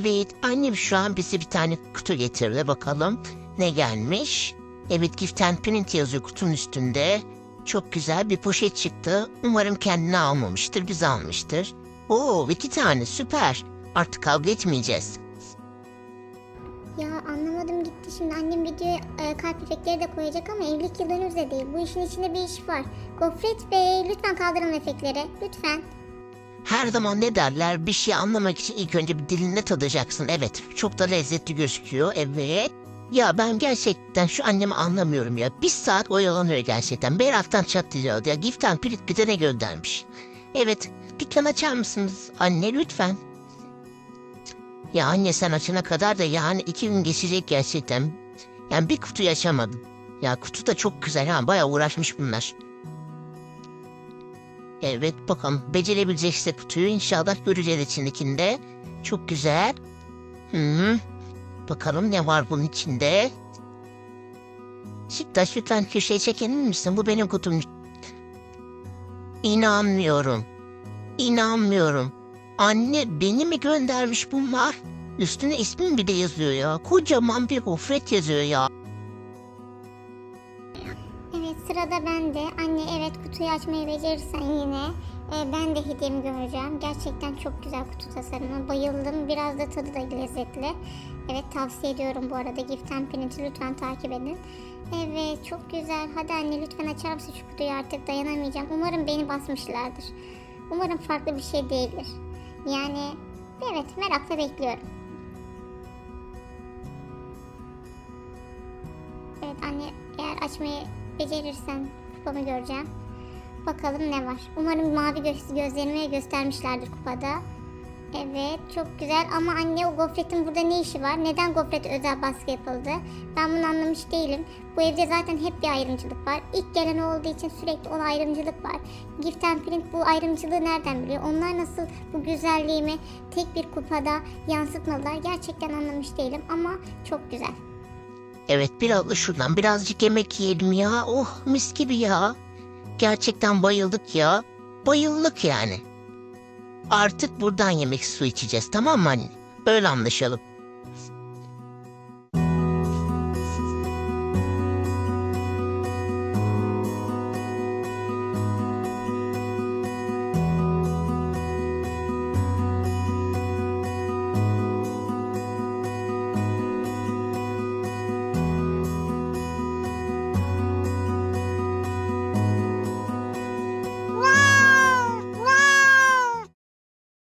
Evet annem şu an bize bir tane kutu getirdi bakalım ne gelmiş. Evet gift and print yazıyor kutunun üstünde. Çok güzel bir poşet çıktı. Umarım kendine almamıştır bize almıştır. Oo iki tane süper. Artık kavga etmeyeceğiz. Ya anlamadım gitti şimdi annem videoya e, kalp efektleri de koyacak ama evlilik yıl değil. Bu işin içinde bir iş var. Gofret Bey lütfen kaldırın efektleri. Lütfen. Her zaman ne derler bir şey anlamak için ilk önce bir dilinde tadacaksın. Evet çok da lezzetli gözüküyor evet. Ya ben gerçekten şu annemi anlamıyorum ya. Bir saat oyalanıyor gerçekten. Berat'tan çatlıyor ya. Gift and Print bize ne göndermiş. Evet dükkan açar mısınız anne lütfen. Ya anne sen açana kadar da yani iki gün geçecek gerçekten. Yani bir kutu yaşamadım. Ya kutu da çok güzel ha bayağı uğraşmış bunlar. Evet bakalım becerebilecekse kutuyu inşallah göreceğiz içindekinde. Çok güzel. Hı -hı. Bakalım ne var bunun içinde. Süttaş lütfen köşeye çekebilir misin? Bu benim kutum. İnanmıyorum. İnanmıyorum. Anne beni mi göndermiş bunlar? Üstüne ismim bile yazıyor ya. Kocaman bir gofret yazıyor ya. Evet sırada bende. Anne evet kutuyu açmayı becerirsen yine e, ben de hediyemi göreceğim. Gerçekten çok güzel kutu tasarımı. Bayıldım. Biraz da tadı da lezzetli. Evet tavsiye ediyorum bu arada. Gift and lütfen takip edin. Evet çok güzel. Hadi anne lütfen açar mısın şu kutuyu artık dayanamayacağım. Umarım beni basmışlardır. Umarım farklı bir şey değildir. Yani evet merakla bekliyorum. Evet anne eğer açmayı becerirsen kupamı göreceğim. Bakalım ne var. Umarım mavi göz gözlerime göstermişlerdir kupada. Evet çok güzel ama anne o gofretin burada ne işi var? Neden gofret özel baskı yapıldı? Ben bunu anlamış değilim. Bu evde zaten hep bir ayrımcılık var. İlk gelen olduğu için sürekli ona ayrımcılık var. Gift and Print bu ayrımcılığı nereden biliyor? Onlar nasıl bu güzelliğimi tek bir kupada yansıtmadılar? Gerçekten anlamış değilim ama çok güzel. Evet biraz da şuradan birazcık yemek yiyelim ya. Oh mis gibi ya. Gerçekten bayıldık ya. Bayıldık yani. Artık buradan yemek su içeceğiz tamam mı anne? Böyle anlaşalım.